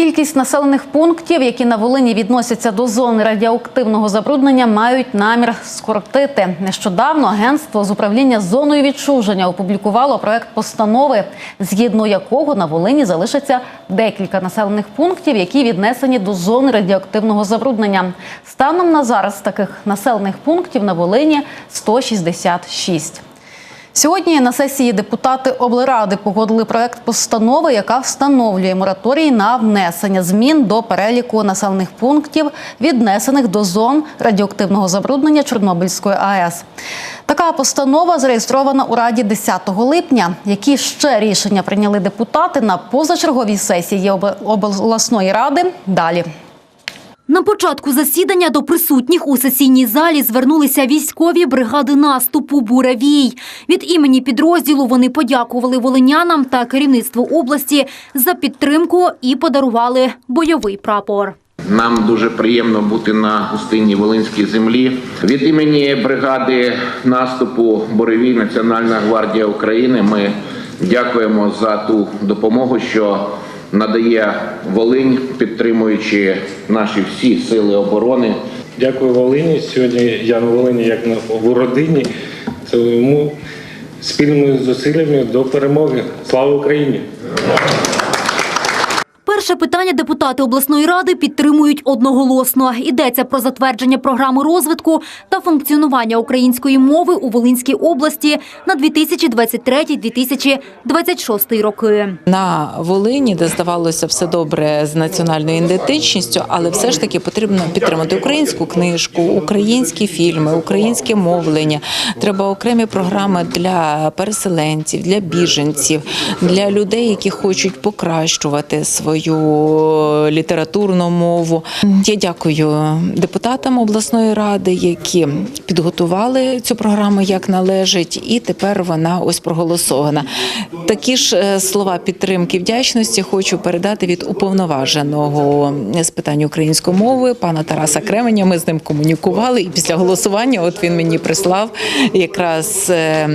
Кількість населених пунктів, які на Волині відносяться до зони радіоактивного забруднення, мають намір скоротити. Нещодавно агентство з управління зоною відчуження опублікувало проект постанови, згідно якого на Волині залишиться декілька населених пунктів, які віднесені до зони радіоактивного забруднення. Станом на зараз таких населених пунктів на Волині 166. Сьогодні на сесії депутати облради погодили проект постанови, яка встановлює мораторій на внесення змін до переліку населених пунктів, віднесених до зон радіоактивного забруднення Чорнобильської АЕС. Така постанова зареєстрована у Раді 10 липня. Які ще рішення прийняли депутати на позачерговій сесії об- обласної ради? Далі. На початку засідання до присутніх у сесійній залі звернулися військові бригади наступу «Буравій». Від імені підрозділу вони подякували волинянам та керівництву області за підтримку і подарували бойовий прапор. Нам дуже приємно бути на гостинній Волинській землі. Від імені бригади наступу Боревій Національна гвардія України. Ми дякуємо за ту допомогу, що надає Волинь, підтримуючи наші всі сили оборони. Дякую Волині. Сьогодні я на Волині як на в родині. Тому спільними зусиллями до перемоги. Слава Україні! Перше питання депутати обласної ради підтримують одноголосно. Йдеться про затвердження програми розвитку та функціонування української мови у Волинській області на 2023-2026 роки. на Волині, де здавалося все добре з національною ідентичністю, але все ж таки потрібно підтримати українську книжку, українські фільми, українське мовлення. Треба окремі програми для переселенців, для біженців, для людей, які хочуть покращувати свою літературну мову. Я дякую депутатам обласної ради, які підготували цю програму як належить, і тепер вона ось проголосована. Такі ж е, слова підтримки вдячності хочу передати від уповноваженого з питань української мови пана Тараса Кременя. Ми з ним комунікували, і після голосування, от він мені прислав якраз е,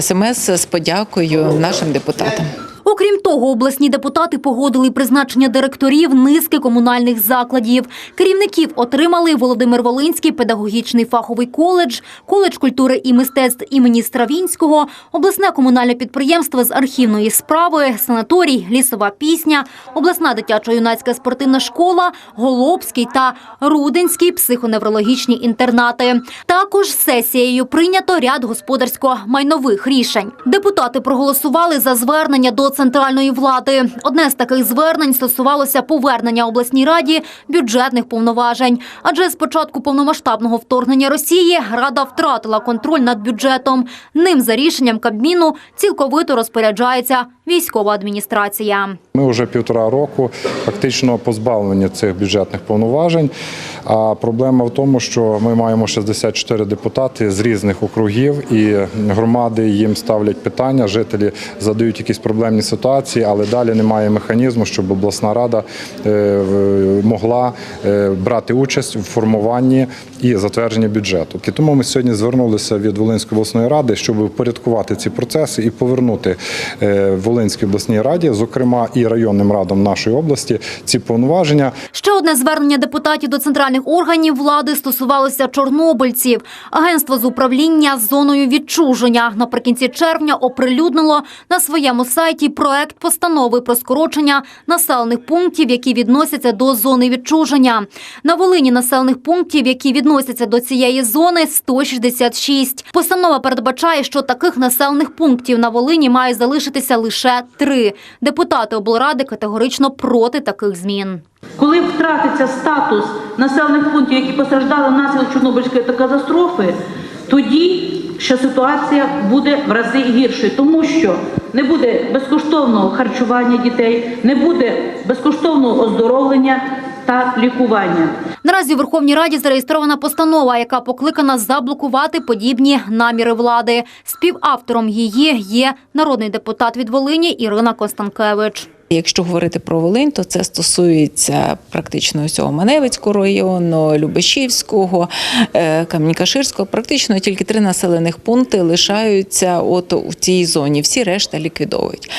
смс з подякою нашим депутатам. Окрім того, обласні депутати погодили призначення директорів низки комунальних закладів. Керівників отримали Володимир Волинський педагогічний фаховий коледж, коледж культури і мистецтв імені Стравінського, обласне комунальне підприємство з архівної справи, санаторій, лісова пісня, обласна дитячо-юнацька спортивна школа, Голобський та Руденський психоневрологічні інтернати. Також сесією прийнято ряд господарсько-майнових рішень. Депутати проголосували за звернення до центральної влади. Одне з таких звернень стосувалося повернення обласній раді бюджетних повноважень. Адже з початку повномасштабного вторгнення Росії рада втратила контроль над бюджетом. Ним за рішенням Кабміну цілковито розпоряджається військова адміністрація. Ми вже півтора року фактично позбавлені цих бюджетних повноважень. А проблема в тому, що ми маємо 64 депутати з різних округів, і громади їм ставлять питання. Жителі задають якісь проблемні ситуації, але далі немає механізму, щоб обласна рада е, могла е, брати участь в формуванні і затвердженні бюджету. І тому ми сьогодні звернулися від Волинської обласної ради, щоб впорядкувати ці процеси і повернути е, Волинській обласній раді, зокрема і районним радам нашої області, ці повноваження. Ще одне звернення депутатів до центральних органів влади стосувалося чорнобильців. Агентство з управління з зоною відчуження наприкінці червня оприлюднило на своєму сайті проект постанови про скорочення населених пунктів, які відносяться до зони відчуження. На Волині населених пунктів, які відносяться до цієї зони, 166. Постанова передбачає, що таких населених пунктів на Волині має залишитися лише три. Депутати облради категорично проти таких змін. Коли втратиться статус населених пунктів, які постраждали внаслідок Чорнобильської катастрофи, тоді ще ситуація буде в рази гіршою, тому що не буде безкоштовного харчування дітей, не буде безкоштовного оздоровлення та лікування. Наразі у Верховній Раді зареєстрована постанова, яка покликана заблокувати подібні наміри влади. Співавтором її є народний депутат від Волині Ірина Констанкевич. Якщо говорити про Волинь, то це стосується практично усього Маневицького району, Любешівського, е, Камінькаширського. Практично тільки три населених пункти лишаються от у цій зоні. Всі решта ліквідовують.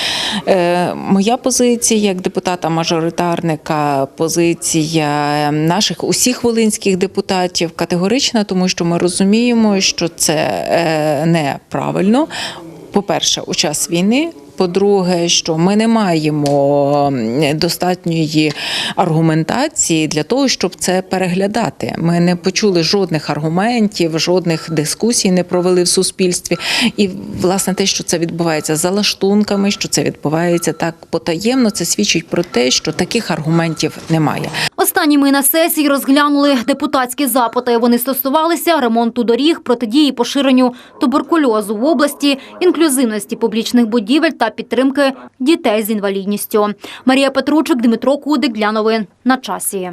Е, Моя позиція як депутата-мажоритарника, позиція наших усіх волинських депутатів категорична, тому що ми розуміємо, що це е, неправильно. По-перше, у час війни. По-друге, що ми не маємо достатньої аргументації для того, щоб це переглядати. Ми не почули жодних аргументів, жодних дискусій не провели в суспільстві. І власне те, що це відбувається за лаштунками, що це відбувається так потаємно, це свідчить про те, що таких аргументів немає. Останніми на сесії розглянули депутатські запити. Вони стосувалися ремонту доріг, протидії поширенню туберкульозу в області, інклюзивності публічних будівель та підтримки дітей з інвалідністю. Марія Петручик, Дмитро Кудик для новин на часі.